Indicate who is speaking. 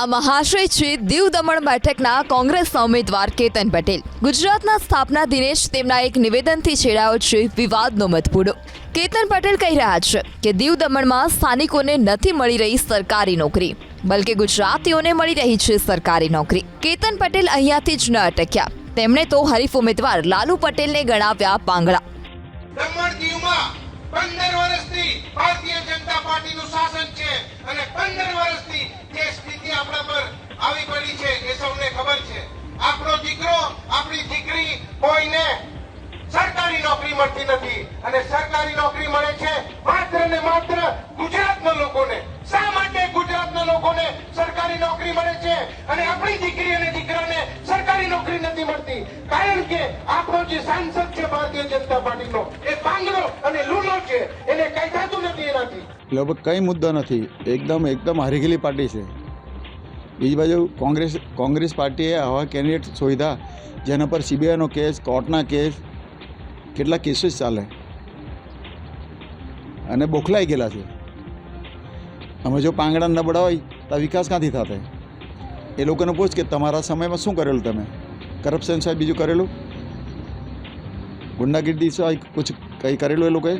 Speaker 1: આ મહાશય છે દીવ દમણ બેઠકના કોંગ્રેસના ઉમેદવાર કેતન પટેલ. ગુજરાતના સ્થાપના દિને જ તેમના એક નિવેદનથી છેડાયો છે વિવાદનો મતપૂડો કેતન પટેલ કહી રહ્યા છે કે દીવ દમણમાં સ્થાનિકોને નથી મળી રહી સરકારી નોકરી, બલકે ગુજરાતીઓને મળી રહી છે સરકારી નોકરી. કેતન પટેલ અહીંયાથી જ ન અટક્યા. તેમણે તો હરીફ ઉમેદવાર લાલુ પટેલને ગણાવ્યા પાંગળા.
Speaker 2: દમણ દીવમાં પંદર વર્ષથી ભારતીય જનતા પાર્ટીનું શાસન છે અને પંદર વર્ષથી જે સ્થિતિ આપણા પર આવી પડી છે એ સૌને ખબર છે આપણો દીકરો આપણી દીકરી કોઈને સરકારી નોકરી મળતી નથી. અને સરકારી નોકરી મળે છે માત્ર ને માત્ર ગુજરાતના લોકોને. શા માટે ગુજરાતના લોકોને સરકારી નોકરી મળે છે? અને આપણી દીકરી અને દીકરાને સરકારી નોકરી નથી મળતી. કારણ કે આપણો જે સાંસદ છે ભારતીય જનતા પાર્ટીનો, એ પાંગડો અને લૂલો છે. એને કઈ થતું નથી એનાથી.
Speaker 3: લગભગ કંઈ મુદ્દો નથી. એકદમ એકદમ હારીગેલી પાર્ટી છે. બીજી બાજુ કોંગ્રેસ કોંગ્રેસ પાર્ટીએ આવા કેન્ડિડેટ શોધ્યા, જેના પર સીબીઆઈનો કેસ, કોર્ટના કેસ, કેટલા કેસીસ ચાલે? અને બોખલાઈ ગયેલા છે. અમે જો પાંગડા નબળા હોય તો વિકાસ ક્યાંથી થશે એ લોકોને પૂછ કે તમારા સમયમાં શું કરેલું તમે? કરપ્શન સાહેબ બીજું કરેલું? ગુંડાગીરી સાહેબ કુછ કંઈ કરેલું એ લોકોએ?